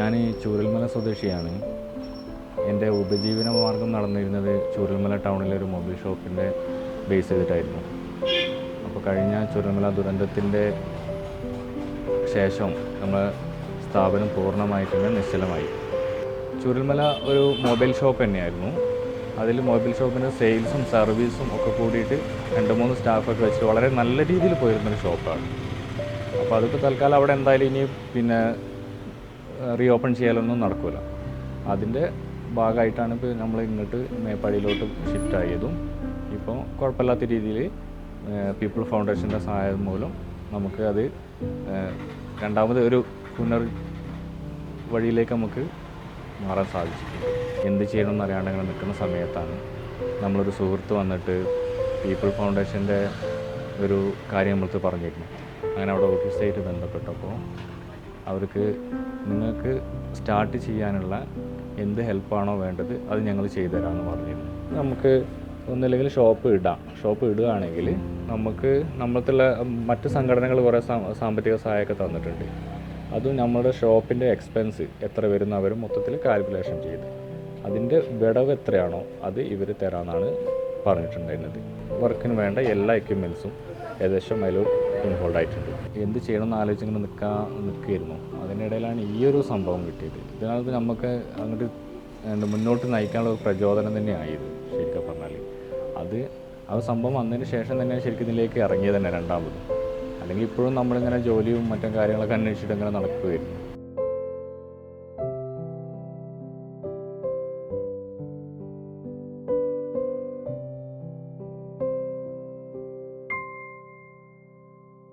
ഞാൻ ചൂരൽമല സ്വദേശിയാണ്. എന്റെ ഉപജീവന മാർഗം നടന്നിരുന്നത് ചൂരൽമല ടൗണിലെ ഒരു മൊബൈൽ ഷോപ്പിന്റെ ബേസ് ചെയ്തിട്ടായിരുന്നു. അപ്പോൾ കഴിഞ്ഞ ചൂരൽമല ദുരന്തത്തിന്റെ ശേഷം നമ്മൾ സ്ഥാപനം പൂർണമായിട്ടും നിശ്ചലമായി. ചുരൽമല ഒരു മൊബൈൽ ഷോപ്പ് തന്നെയായിരുന്നു. അതിൽ മൊബൈൽ ഷോപ്പിന്റെ സെയിൽസും സർവീസും ഒക്കെ കൂടിയിട്ട് രണ്ട് മൂന്ന് സ്റ്റാഫൊക്കെ വെച്ച് വളരെ നല്ല രീതിയിൽ പോയിരുന്നൊരു ഷോപ്പാണ്. അപ്പോൾ അതൊക്കെ തൽക്കാലം അവിടെ എന്തായാലും ഇനി പിന്നെ റീ ഓപ്പൺ ചെയ്യാലൊന്നും നടക്കില്ല അതിന്റെ ഭാഗമായിട്ടാണ് ഇപ്പോൾ നമ്മൾ ഇങ്ങോട്ട് മേപ്പാടിയിലോട്ട് ഷിഫ്റ്റ് ആയതും ഇപ്പോൾ കുഴപ്പമില്ലാത്ത രീതിയിൽ പീപ്പിൾ ഫൗണ്ടേഷന്റെ സഹായം മൂലം നമുക്ക് അത് രണ്ടാമത് ഒരു പുനർ വഴിയിലേക്ക് നമുക്ക് മാറാൻ സാധിച്ചിട്ടുണ്ട്. എന്ത് ചെയ്യണമെന്ന് അറിയാണ്ട് അങ്ങനെ നിൽക്കുന്ന സമയത്താണ് നമ്മളൊരു സുഹൃത്ത് വന്നിട്ട് പീപ്പിൾ ഫൗണ്ടേഷന്റെ ഒരു കാര്യം നമ്മൾക്ക് പറഞ്ഞിരുന്നു അങ്ങനെ അവിടെ ഓഫീസായിട്ട് ബന്ധപ്പെട്ടപ്പോൾ അവർക്ക് നിങ്ങൾക്ക് സ്റ്റാർട്ട് ചെയ്യാനുള്ള എന്ത് ഹെൽപ്പാണോ വേണ്ടത് അത് ഞങ്ങൾ ചെയ്തു തരാമെന്ന് പറഞ്ഞിരുന്നു. നമുക്ക് ഒന്നില്ലെങ്കിൽ ഷോപ്പ് ഇടാം. ഷോപ്പ് ഇടുകയാണെങ്കിൽ നമുക്ക് നമ്മളത്തുള്ള മറ്റ് സംഘടനകൾ കുറേ സാമ്പത്തിക സഹായമൊക്കെ തന്നിട്ടുണ്ട്. അതും നമ്മുടെ ഷോപ്പിന്റെ എക്സ്പെൻസ് എത്ര വരുന്ന അവർ മൊത്തത്തിൽ കാൽക്കുലേഷൻ ചെയ്ത്. അതിന്റെ വിടവ് എത്രയാണോ അത് ഇവർ തരാമെന്നാണ് പറഞ്ഞിട്ടുണ്ടായിരുന്നത്. വർക്കിന് വേണ്ട എല്ലാ എക്യുപ്മെൻസും ഏകദേശം അതിൽ ഇൻവോൾവ് ആയിട്ടുണ്ട്. എന്ത് ചെയ്യണമെന്ന് ആലോചിച്ചിങ്ങനെ നിൽക്കാൻ നിൽക്കുകയായിരുന്നു അതിനിടയിലാണ് ഈ ഒരു സംഭവം കിട്ടിയത്. ഇതിനകത്ത് നമുക്ക് അങ്ങോട്ട് മുന്നോട്ട് നയിക്കാനുള്ള ഒരു പ്രചോദനം തന്നെയായത് ശരിക്കും പറഞ്ഞാൽ അത് ആ സംഭവം വന്നതിന് ശേഷം തന്നെ ശരിക്കും ഇതിലേക്ക് ഇറങ്ങിയത് തന്നെ രണ്ടാമത്. അല്ലെങ്കിൽ ഇപ്പോഴും നമ്മളിങ്ങനെ ജോലിയും മറ്റും കാര്യങ്ങളൊക്കെ അന്വേഷിച്ചിട്ട് ഇങ്ങനെ നടക്കുകയായിരുന്നു